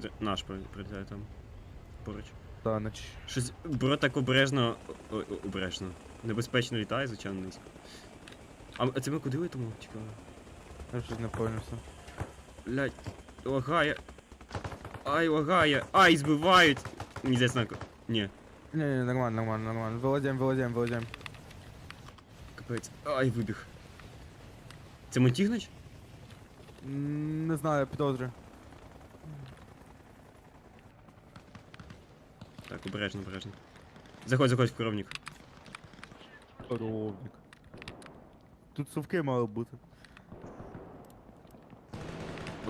Це наш при- прилітає там. Поруч. Та, нач. Щось бро так обережно. о- обережно. Небезпечно літає, звичайно, низько. А це ми куди летимо? Цікаво. Я щось не понявся. Блять, лагає. Ай, лагає. Ай, збивають. Мені здається, на... Ні, Ні, ні, нормально, нормально, нормально. Вилазяємо, вилазяємо, вилазяємо. капець. Ай, вибіг. Це Монтігнач? Не знаю, підозрюю. Так, обережно, обережно. Заходь, заходь в коровник. Коровник. Тут совки мали бути.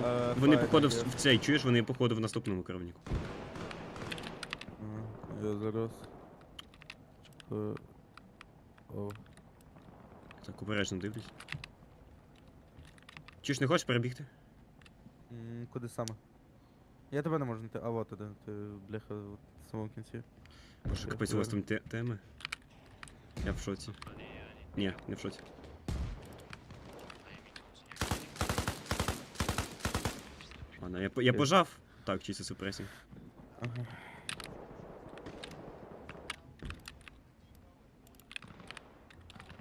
Е, Вони, походу, в, є. в цей, чуєш, вони, походу, в наступному коровнику. Ага, Я зараз. Е, О. Так, обережно дивлюсь. Чуєш, не хочеш перебігти? М, Куди саме? Я тебе не можу знайти. А вот ти, ти бляха от в самому кінці. Боже, капець, у вас там те- теми. Я в шоці. Ні, не в шоці. Ладно, я, по- я пожав. Так, чисто супресінг. Ага.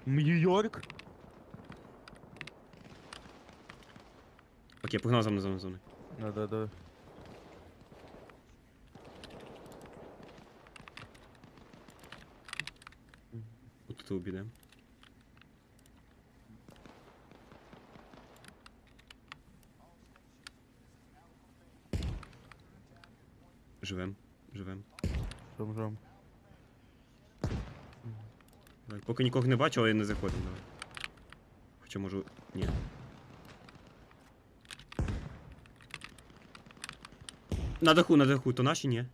Нью-Йорк? Окей, погнав за мною, за мною. Да, да, да. Тут обійдемо. Живем, живем. Жом, жом. Давай. Поки нікого не бачу, але не заходимо, давай. Хоча можу. Ні. На даху, на даху, то наші ні.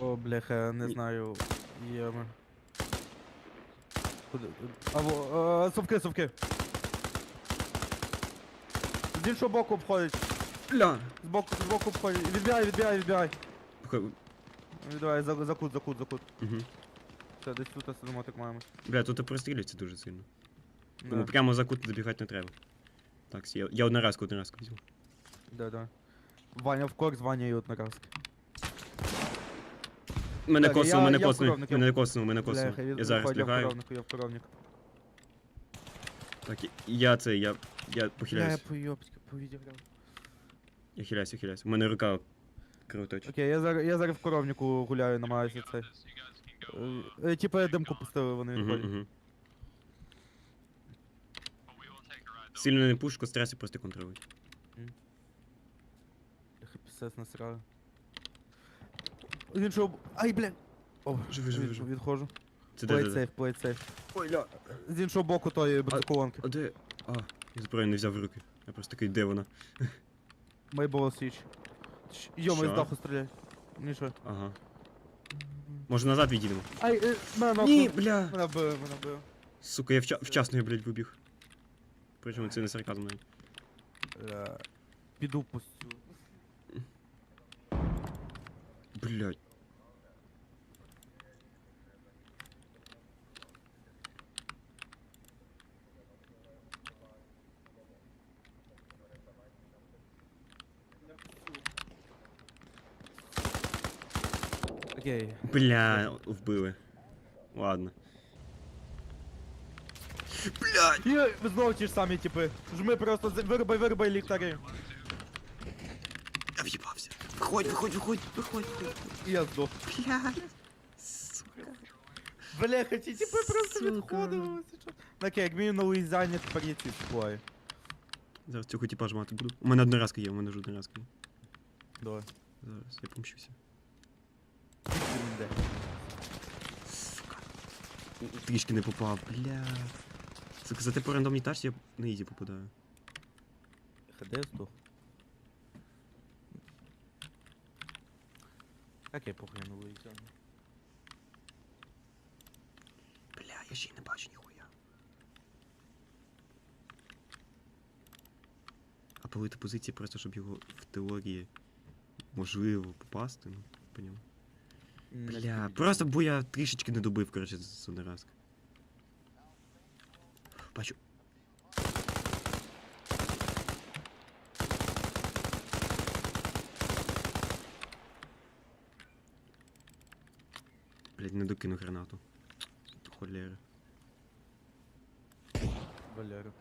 О, бляха, не Ні. знаю. Яма. Куди? Або, е, совки, совки. З іншого боку обходить. Бля! З боку, з боку обходить. Відбігай, відбігай, відбігай. Угу. Відбігай, за, за кут, за кут, за кут. Все, десь тут так маємо. Бля, тут прострілюється дуже сильно. Да, Тому прямо за кут забігати не треба. Так, я, я одноразку, одноразку візьму. да, да. Ваня в корк, Ваня і одноразки. Мене Так, я- мене я в коснуло, коровник, я- мене коснуло, мене. Бляха, Я зараз виходь, я в лягаю. коровнику, я в коровник. Так, і- я це, я, я Бля, я похиляюсь. повідіграв. Я хиляюсь, я хиляюсь. У мене рука кровоточить. Окей, я зараз, я зараз в коровнику гуляю, намагаюся це. Е, Типа я димку пустили, вони Угу, відходять. Сильно не пушку, стрес і просто контролюють. Я пісець насраю. Він що... Ай, бля! О, Живи, живи, від- живи. Відходжу. Це де, де, Плейт де? сейф, плейт сейф. Ой, ля. З іншого боку тої бензоколонки. А де? А, я зброю не взяв в руки. Я просто такий, де вона? Мейбола свіч. Йома, Що? з даху стріляй. Нічого. Ага. Може назад відійдемо? Ай, е, мене нокнув. Ні, бля. Мене бив, мене бив. Сука, я вча- вчасно я, блядь, вибіг. Причому це не сарказм навіть. Бля. Піду пустю. Блядь. Окей. Бля, вбили. Ладно. Блядь! І ви знову ті ж самі типи. Жми просто, з- вирубай, вирубай ліхтари. Виходь, виходь, виходь, виходь, виходь. Я здох. Блядь. Сука. Бляха, ті типи просто Сука. відходили. ось і що. Ну, як мінімум на Луїзіані тепер є ці сплаї. Зараз цього типа жмати буду. У мене одноразка є, у мене вже одноразка є. Давай. Зараз, я помщуся. Сука. Трішки не попав, бля. Сука, за те по рандомній тачці я на ізі попадаю. ХД здох. Окей, похуй на Луїзіані. Бля, я ще й не бачу ніхуя. А палити позиції просто, щоб його в теорії можливо попасти, ну, по ньому. Бля, просто бо я трішечки не добив, коротше, з одноразки. Бачу. Блять, не докину гранату. Холєра. Валеру.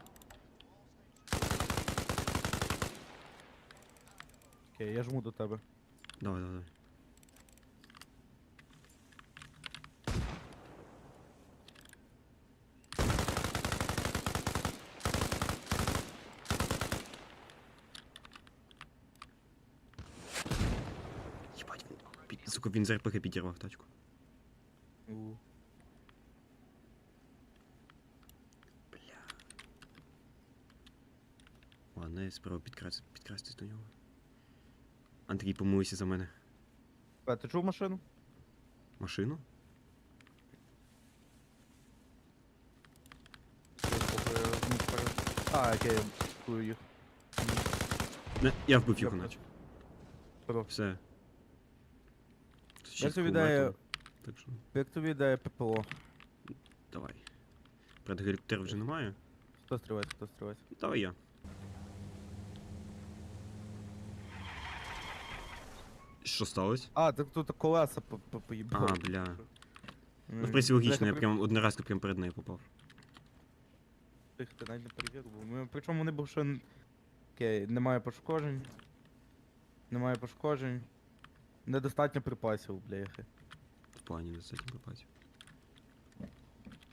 Окей, я жму до тебе. Давай, давай, давай. Єбать, він, пі- сука, він з РПГ підірвав тачку. У. Бля. Ладно, я спробую підкрасти, підкрастись до нього. Андрій, помилуйся за мене. А, ти чув машину? Машину? Я я. А, окей, я чую їх. Не, я вбив його Я наче. Все. Тут ще Як Так що, як тобі ідея ППО? давай. Правда, гелікоптер вже немає. Хто стрілець, хто стрілець? Давай я. Що сталося? А, так тут колеса по- по- поїбали. А, бля. Ну, в принципі, логічно, я прям одноразко прям перед нею попав. Тих ти навіть не перевірив. бо ми- Причому вони був ще... н- Окей, немає пошкоджень. Немає пошкоджень. Недостатньо припасів, бляхи. В плані достатньо попасть.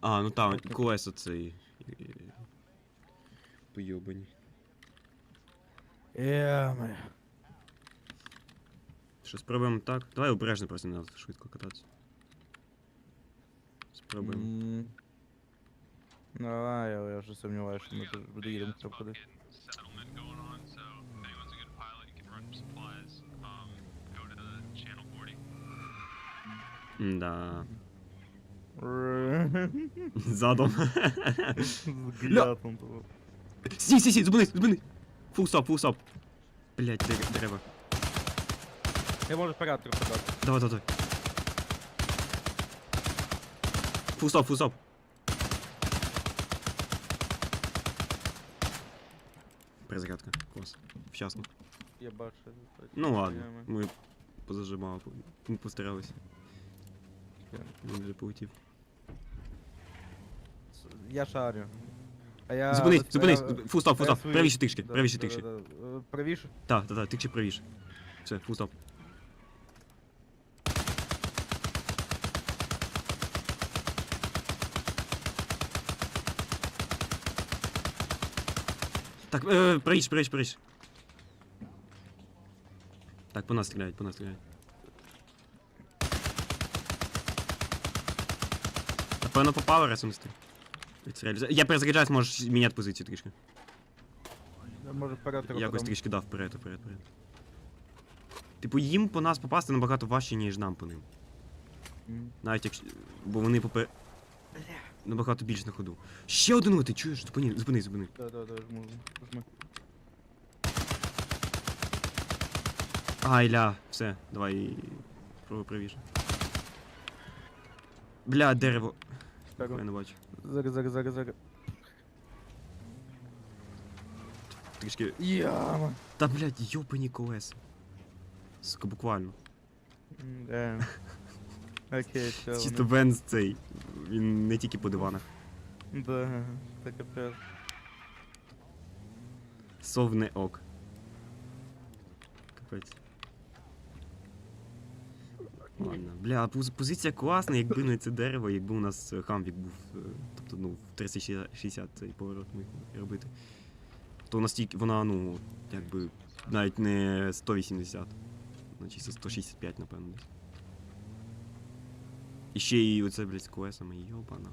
А, ну там, Достатньо. колеса цей. е, Пойобані. Єме. Що, спробуємо так? Давай обережно просто не треба швидко кататися. Спробуємо. Давай, але я вже сумніваюся, що ми тут доїдемо це куди. Да. Задом. Взглядом того. Стій, стій, стій, зупинись, зупинись. Фул стоп, фул стоп. Блять, дерева. Я можу вперед трохи дати. Давай, давай, давай. Фул стоп, фул стоп. Перезарядка, клас. Вчасно. Я бачу. Ну ладно, Єме. ми позажимали, ми постаралися. Я- Він вже полетів. Я шарю. А я... Зупинись, ось зупинись, я- фул стоп, фул я стоп. свої- Правіше тишки, Да, правіше да, тишки. да, да. Е, Правіше? Так, так, так, тикче правіше. Все, фул стоп. Так, е, правіше, правіше, правіше. Так, по нас стріляють, по нас стріляють. Напевно, попало раз нести. Відстрілюється. Я перезаряджаюсь, можеш міняти позицію трішки. Я можу вперед трохи Якось трішки дав вперед, вперед, вперед. Типу, їм по нас попасти набагато важче, ніж нам по ним. М. Навіть якщо. Бо вони попе. Набагато більш на ходу. Ще один, ти чуєш? Зупини, зупини, зупини. Да, да, да, жму. Ай, ля, все, давай. Пробуй правіше. Бля, дерево. Так, Я не бачу. Зараз, зараз, зараз, зараз. Трішки. Яма. Та блядь, йопані колеса. Сука, буквально. Да. Окей, все. Чисто Венз цей. Він не тільки по диванах. Да, це капець. Совне ок. Капець. Ладно. Бля, поз- позиція класна, якби не це дерево, якби у нас е, хамвік був. е, Тобто, ну, в 360 цей поворот міг робити. То у нас тільки вона, ну, якби навіть не 180. Ну, чисто 165, напевно, десь. І ще й оце, блядь, з колесами, йобана.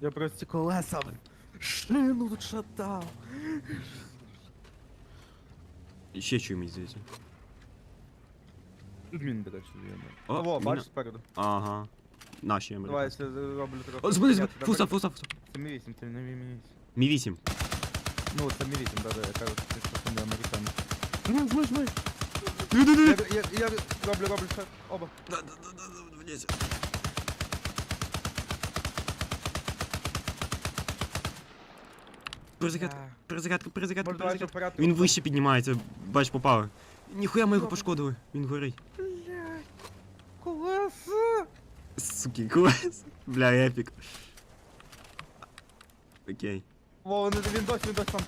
Я просто колеса. Шину шатав. І ще мені здається. Тут міни, до речі, є. О, О, міна. бачиш спереду. Ага. Наші Давай, американські. я зроблю трохи. О, зупини, Я зупини, тебе фуса, бачу. фуса, фуса. Це Мі 8, це не Мі 8. Мі 8. Ну, це Мі 8, да, да, я кажу, що це не американець. Ну, Жми, жми, жми. Я, я, я роблю, роблю ще оба. Да, да, да, да, да, вниз. Перезарядка, А, перезарядка, перезарядка, Може, давай ще перезарядка. вперед. Він вище піднімається, бач, попав. Ніхуя ми його пошкодили. Він горить. Суки, клас. Бля, епік. Окей. Во, він він досі, він досі там.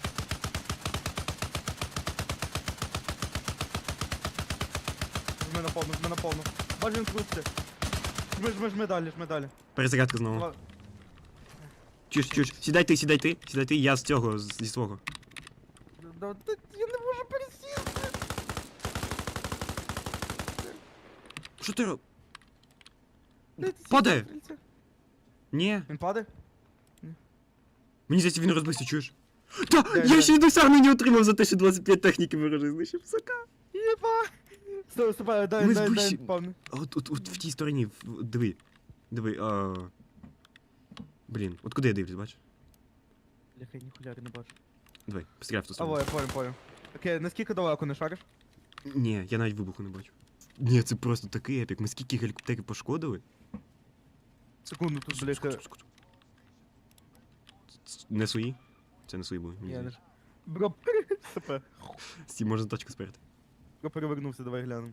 Жми на повну, жми на повну. Бачиш, він крутиться. Жми, жми, жми далі, жми далі. Перезарядка знову. Чуш, чуш. Сідай ти, сідай ти, сідай ти, я з цього, з- зі свого. Да, да, Я не можу пересісти. Що ти роб? Ти Падає. Ні. Він падає? Мені здається, він розбився, чуєш? Та, я ще й досягнення отримав за те, що 25 техніки ворожих знищив, сука. Єба! Стой, стой, дай, Ми дай, дай, повну. А От, от, от в тій стороні, в- диви. Диви, а... Блін, от куди я дивлюсь, бачиш? Бляха, я ніхуя не бачу. Диви, постріляв в ту А, сторону. я понял, понял. Окей, наскільки далеко не шариш? Ні, я навіть вибуху не бачу. Ні, це просто такий епік. Ми скільки гелікоптерів пошкодили? Секунду, тут, секунду. Ц- Не свої? Це не свої були, мені Я не... здається. Бро, СП. Стій, можна тачку сперти. Бро перевернувся, давай глянемо.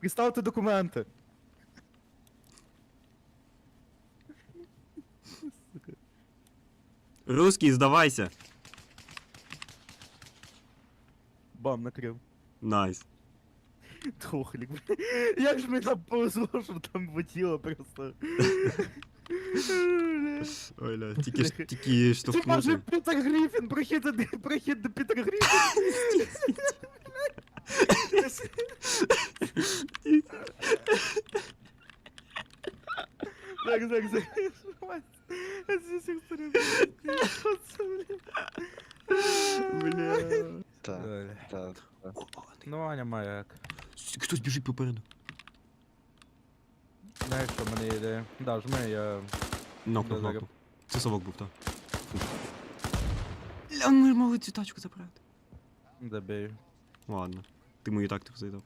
Приставте документи. Русський, здавайся! Бам, накрив. Найс. Трохлік. Як ж ми там повезло, щоб там потіло просто. Ой, ля, тільки, ж- тільки Це каже. Пітер Гріфін, прохід, до- прохід до Пітера Гріфін. Так, так, так. Я зі всіх сторін. Що це, блін? Бля. Так, так. так. Ну, Аня маяк. С- Хтось біжить попереду. Знаєш, що в мене є ідея? Да, жми, я... Нокнув, нокнув. Це совок був, так. Ля, ми ж могли цю тачку забрати. Добей. Ладно. Ти мою тактику заїдав.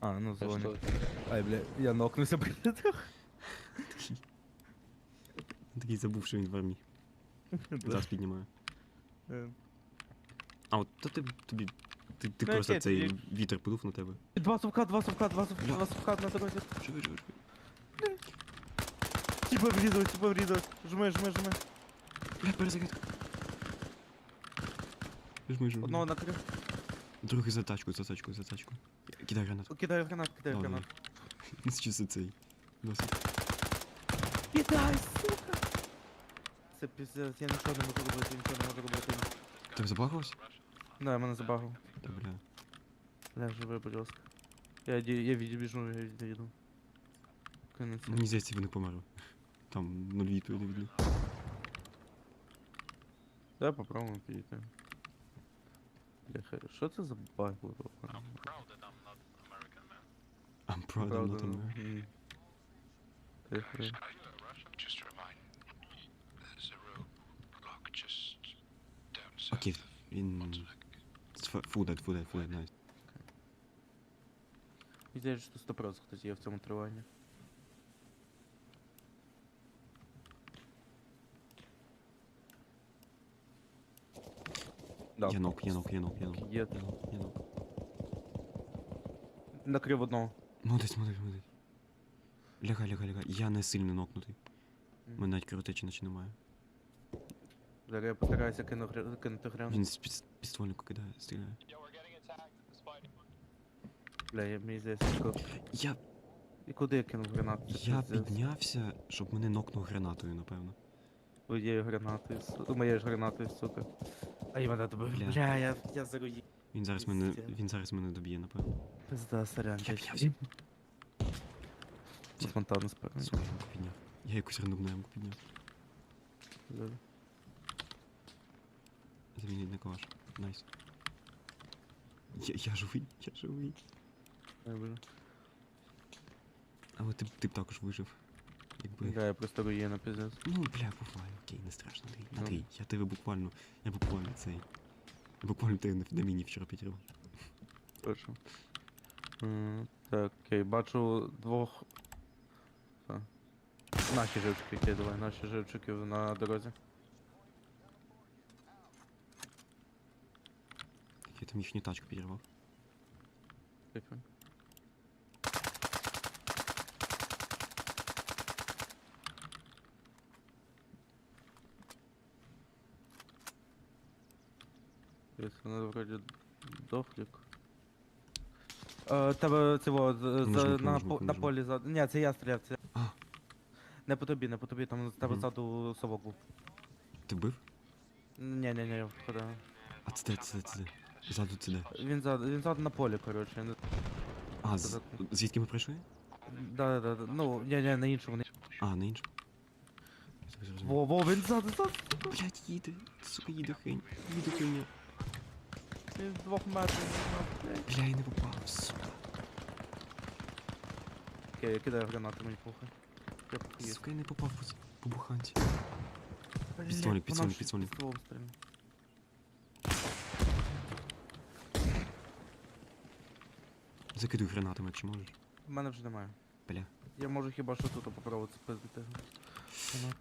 А, ну що? Ай, бля, я нокнувся, блядь. Такий. Такий забув, що він в армії. Зараз піднімаю. Е. А от то ти тобі. Ти, ти Ну, просто окей, цей тоді- вітер подув на тебе. Два совка, два совка, два совка, два совка на дорозі. Живи, живи, живи. Типа врізав, типа врізав. Жми, жми, жми. Бля, перезарядка. Жми, жми. Одного накрив. Другий за тачку, за тачку, за тачку. Кидай гранату. Кидаю гранат, кидаю Добре. гранат. Чи це цей? Досить. Кидай, сука! Це піздець, я нічого не можу робити, нічого не можу робити. Тебе забагався? Да, я мене забагав. Та бля. Бля, живи, будь ласка. Я, ді- я відбіжу, я відійду. Кинеться. Мені здається, вони померли. Там нуль відповіді від них. Давай попробуємо підійти. Бляха, що це за баг був? I'm proud that I'm not American, man. I'm proud I'm not Правда, ну, American. м. Тихо. Are він... Фудет, фудет, фудет, найс. Мені здається, що 100% хтось є в цьому триванні. Да. Я нок, я нок, я нок, я нок. Є. Я нок, я нок. Накрив одного. Молодець, молодець, молодець. Лягай, лягай, лягай. Я не сильно нокнутий. У мене навіть кровотечі наче немає. Зараз я постараюся кину гри- кинути. Він з піс- пістольнику кидає, стріляє. Бля, я мені здається, що... Я, І куди я кинув гранату? Це я пиздець. піднявся, щоб мене нокнув гранатою, напевно. Твоєю гранатою, су... моєю ж гранатою, сука. А і мене добив. Бля. Бля, я, я заруїв. Він зараз мене, Пиздец. він зараз мене доб'є, напевно. Пизда, сорян, Я піднявся. Спонтанно. Сука, підняв. Я якусь рандомну ямку підняв. Замінить на калаш. Найс. Я, я живий, я живий. Але ти, б- ти б також вижив. Якби. Бля, я просто руїна, пиздец. Ну, бля, буває, окей, не страшно. Андрій. Ну. Андрій, я тебе буквально. Я буквально цей. Я буквально тебе на, на міні вчора підірвав. М, Так, окей, бачу двох. Та. Наші живчики, окей, давай, наші живчики на дорозі. Там тачку підірвав. Если надо вроде дохлик. Е, тебе цього з- на, по- на нажму. полі за. Ні, це я стріляв. Це... А. Не по тобі, не по тобі, там з тебе Мгм. ззаду совок був. Ти бив? Ні, ні, ні, хода. А це де, це де, це де? Ззаду це де? Він ззаду, він ззаду на полі, коротше. він- А, з... Звідки ми прийшли? Да, да, да. Ну, ні, ні, на іншому. не- А, на іншому. Я тебе зрозумів. Во, во, він ззаду, ззаду. Блять, їде. Сука, їде хрень. Їде хрень. Він з двох метрів. блядь. Бля, я не попав, сука. Окей, я кидаю гранату, мені похуй. Я похуй. Сука, я не попав по, по буханці. Блядь, підствольник, вона Закидуй гранатами, якщо можеш. В мене вже немає. Бля. Я можу хіба що тут попробувати спиздити. Гранату.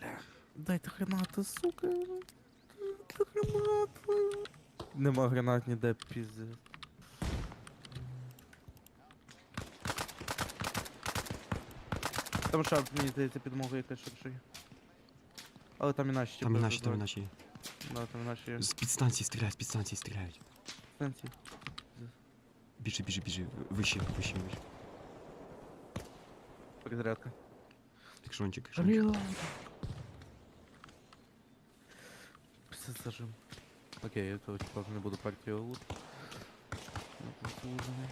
Бля. Дайте гранату, сука. Дайте гранату. Нема гранат ніде, піздець. Там ще, мені здається, підмога якась ширший. Але там і наші Там і наші, там і наші. Да, там і наші З підстанції стріляють, з підстанції стріляють. станції. Біжи, біжи, біжи. Вище, вище, вище. Перезарядка. Так шончик, шончик. Все зажим. Окей, я того типа не буду партію лут. Заслужений.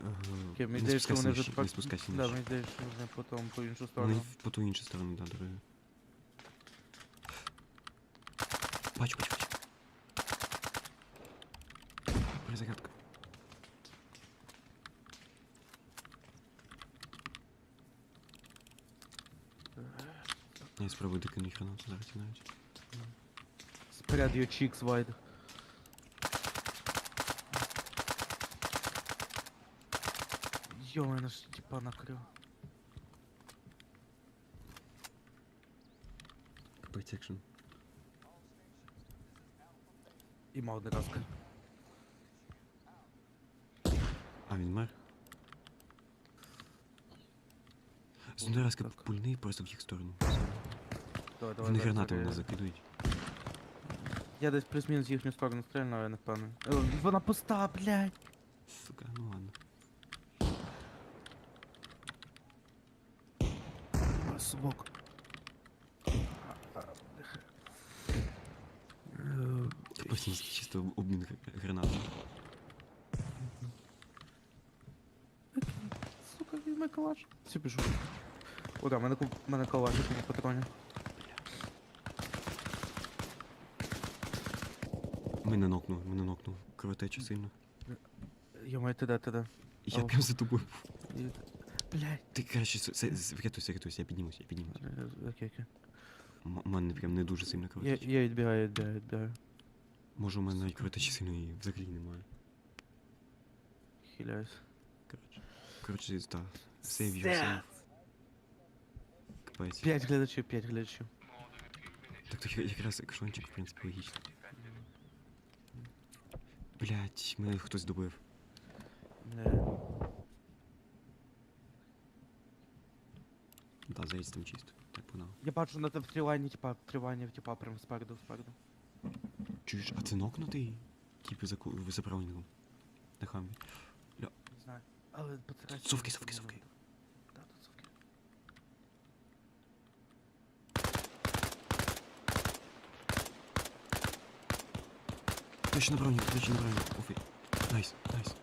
Ага, Окей, мені Не здається, спускайся вони вже нижче, не спускайся Да, нижче. мені здається, що вже потім по іншу Вони сторону. в- по ту іншу сторону, да, дороги. Бачу, бачу, бачу. Перезарядка. Я спробую докинути гранату зараз навіть. Spread your cheeks wide. Йой, наш типа накрив. Капець екшн. І мав один раз. А, він мер? З одної раз Так. пульний просто в їх сторону. Давай, давай, Вони гранати мене закидують. Я десь плюс-мінус їхню сторону стрільну, але я не впевнений. Е, Вона пуста, блядь. Сука, ну ладно. Собак. Просто обмін гр- гранатами. Сука, візьми калаш. Все, біжу. О, да, мене, ку- мене калаш, який патроні. Мене нокнув, мене нокнув. Кровотеча сильно. Йомай, ти де, ти де? Я Ау. прям за тобою. був. І- Блядь. Ти, коротше, с- с- с- врятуйся, врятуйся, я піднімусь, я піднімусь. Окей, окей. М- У мене прям не дуже сильно Я, кровотеча. я відбігаю, я відбігаю, відбігаю. Може у мене навіть кровотечі сильної взагалі немає. Хиляюсь. Коротше. Коротше, так. Save yourself. Капець. П'ять глядачів, п'ять глядачів. Так то я- якраз кшончик, в принципі, логічно. Блять, мене хтось добив. Е, Да, заєць там чисто. Так погнав. Я бачу на тебе тривання, типа, тривання, типа, прям спереду, спереду. Чуєш, а це нокнутий? Типу за, ку- за правильником. На хамі. Не знаю. Але поцарайся. Совки, совки, совки. Да, тут совки. Точно на броні, точно на броні. Офі. Найс, найс.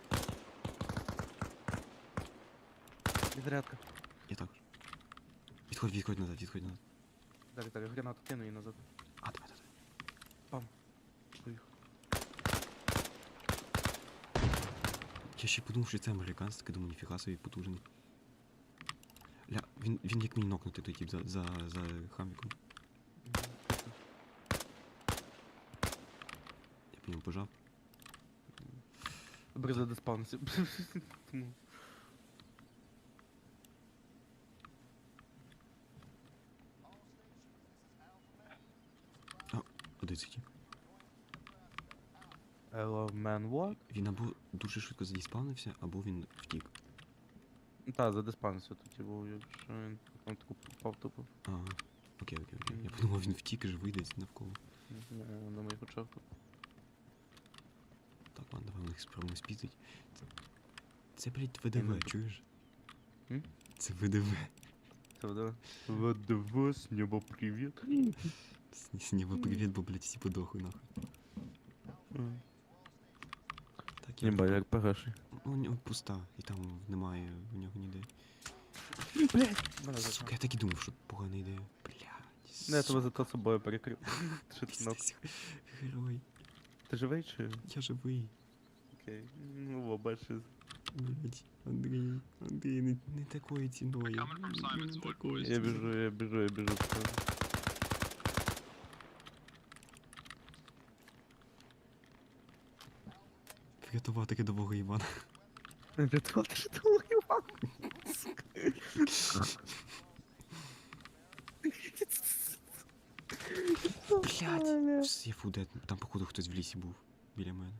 Відрядка. Я також. Відходь, відходь назад, відходь назад. Далі, далі, гранату кину і назад. А, давай, давай. Поїхав. Я ще подумав, що це американець, таки думаю, ніфіга собі потужний. Ля, він, він як мені нокнути той тип за, за, за хаміком. Я по ньому пожав. Добре, задеспавнився. Тому. Куди це тіп? Hello, man, what? Він або дуже швидко задіспавнився, або він втік. Та, задиспанився тут і був, якщо він потім таку попав тупо. Ага. Окей, окей, окей. Я подумав, він втік і живий десь навколо. Ні, На моїх очах тут. Так, ладно, давай у них спробуємо спіздить. Це, це блядь, не ВДВ, чуєш? М? Це ВДВ. Це вода. ВДВ, з неба привіт. С, с неба привіт, бо, блядь, всі подохли нахуй. Так, я... Ніба, як погаший. Ну, у нього пуста, і там немає у нього ніде. Мене Сука, я так і думав, що погана ідея. Блядь. Ну, я тебе зато собою перекрив. Що ти ног? Герой. Ти живий чи? Я живий. Окей. Ну, о, бачиш. Блядь, Андрій, Андрій, не, не такою ціною. Не- не такою. Я біжу, я біжу, я біжу. Врятувати рядового Івана. Рятувати рятувати Іван. Блядь, все, фу, де, там походу хтось в лісі був біля мене.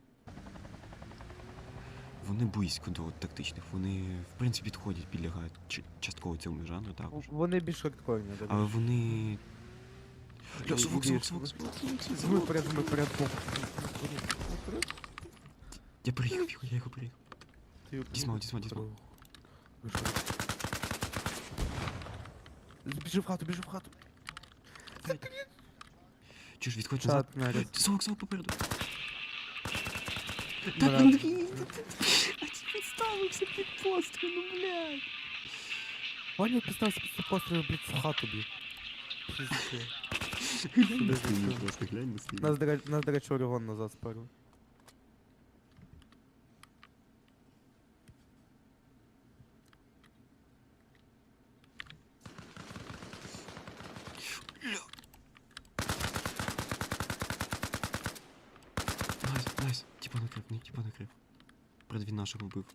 Вони близько до тактичних, вони в принципі підходять, підлягають частково цьому жанру також. Вони більш хардкорні, до Але вони. Бля, І- звук, і звук, більш- звук, звук, звук, Ми звук. вперед, ми вперед. Я приїхав, його, я його приїхав. Дізмал, дізмал, дізмал. Біжи в хату, біжи в хату. Чуєш, відходь назад. Чат, наряд. Звук, звук попереду. Так, Наряд. Андрій, ти- ти- ти- а ти підставився під постріл, ну, блядь. Ваня підставився після пострілу, блядь, в хату, блядь. Пізде. Глянь на Сюди стіну, зайшов. просто глянь на стіну. Нас, до речі, нас, до речі, Орегон назад сперли. Найс,